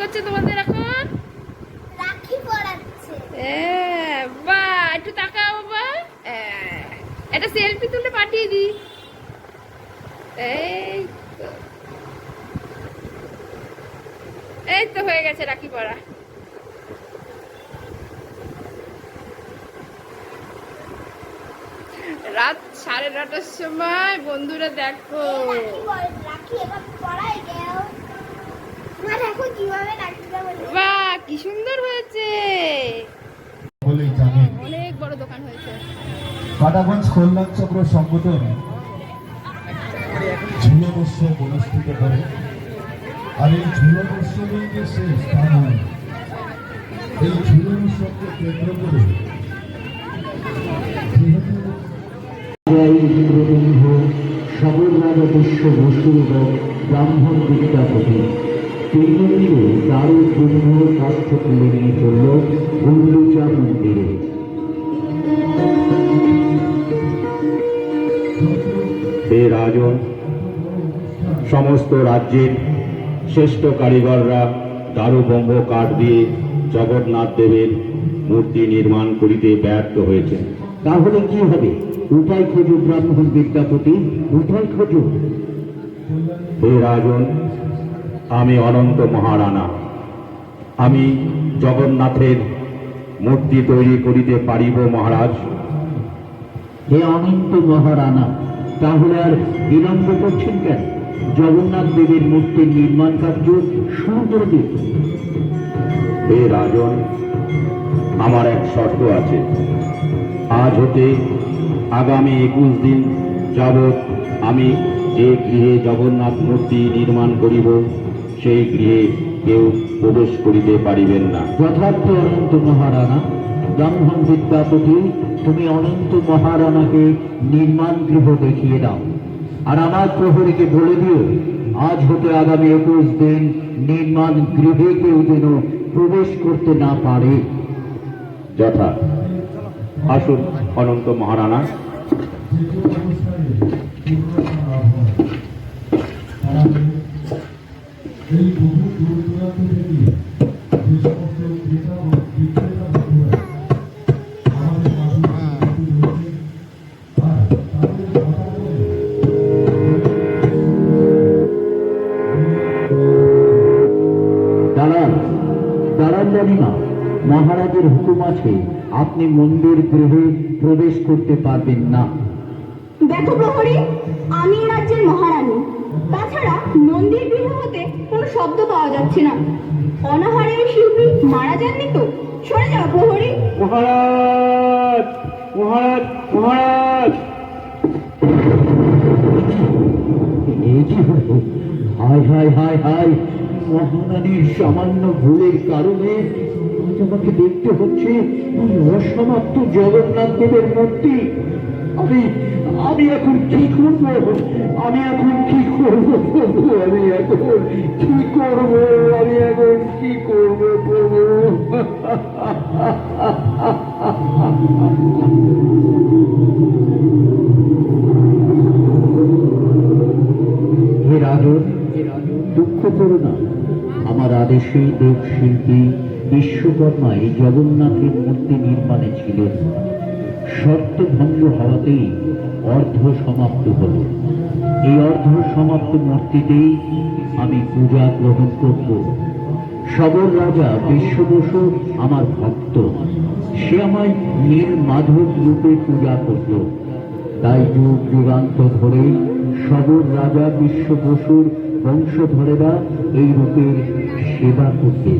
করছে তোমাদের এখন? রাখি পরাচ্ছে। এ, বাহ একটু তাকাও বাবা এ, একটা সেলফি তুলে পাঠিয়ে দি এই তো। এই তো হয়ে গেছে রাখি পরা। রাত সাড়ে নটার সময় বন্ধুরা দেখো। বাহ কি সুন্দর হয়েছে। অনেক বড় দোকান হয়েছে। কাটাগঞ্জ কল্যাণ চক্র সংগঠন ঝুলন উৎসব অনুষ্ঠিত করে। আর এই উৎসবেই যে সে স্থান হয় এই ঝুলন উৎসবকে কেন্দ্র করে সবর রাজা বিশ্ব ব্রাহ্মণ বিদ্যাপতি তিনজনকে দারুণ ব্রহ্ম স্বাস্থ্য তুলে নিয়ে চলল গুন্ডুচা মন্দিরে। হে রাজন সমস্ত রাজ্যের শ্রেষ্ঠ কারিগররা দারুবম্ব কাঠ দিয়ে জগন্নাথ দেবের মূর্তি নির্মাণ করিতে ব্যর্থ হয়েছে তাহলে কি হবে? উপায় খোঁজো ব্রাহ্মণ বিদ্যাপতি উপায় খোঁজো। হে রাজন আমি অনন্ত মহারানা। আমি জগন্নাথের মূর্তি তৈরি করিতে পারিব মহারাজ। হে অনন্ত মহারানা তাহলে আর বিলম্ব করছেন কেন? জগন্নাথ দেবের মূর্তির নির্মাণ কার্য শুরু করে দিন। হে রাজন আমার এক শর্ত আছে। আজ হতে আগামী একুশ দিন যাবৎ আমি যে গৃহে জগন্নাথ মূর্তি নির্মাণ করিব সেই গৃহে কেউ প্রবেশ করিতে পারিবেন না। যথার্থ অনন্ত মহারানা ব্রাহ্মণ বিদ্যাপতি তুমি অনন্ত মহারানাকে নির্মাণ গৃহ দেখিয়ে দাও। আর আমার প্রহরীকে বলে দিও আজ হতে আগামী একুশ দিন নির্মাণ গৃহে কেউ যেন প্রবেশ করতে না পারে। যথা। আসুন অনন্ত মহারানা। এই বহু দূর দূরান্ত থেকে যে সমস্ত ক্রেতা বিক্রেতা বন্ধুরা আমাদের জানি না। মহারাজের হুকুম আছে আপনি মন্দির গৃহে প্রবেশ করতে পারবেন না। দেখো প্রহরী আমি রাজ্যের মহারানী। তাছাড়া মন্দির গৃহ হতে কোনো শব্দ পাওয়া যাচ্ছে না। অনাহারে ওই শিল্পী মারা যাননি তো? সরে যাও প্রহরী। মহারাজ মহারাজ মহারাজ। হায় হায় হায় হায়। মহারানীর সামান্য ভুলের কারণে আজ আমাকে দেখতে হচ্ছে অসমাপ্ত জগন্নাথ দেবের মূর্তি। আমি আমি এখন কি করব? আমি এখন কি করব? প্রভু আমি এখন কি করব? আমি এখন কি করব প্রভু হে রাজন দুঃখ করো না। আমার আদেশে দেব শিল্পী বিশ্বকর্মা এই জগন্নাথের মূর্তি নির্মাণে ছিলেন। শর্ত ভঙ্গ হওয়াতেই অর্ধ সমাপ্ত হল। এই অর্ধ সমাপ্ত মূর্তিতেই আমি পূজা গ্রহণ করব। সবর রাজা বিশ্ববসু আমার ভক্ত। সে আমায় নীল মাধব রূপে পূজা করত তাই যুগ যুগান্ত ধরে সবর রাজা বিশ্ব বসুর বংশধরেরা এই রূপের সেবা করতে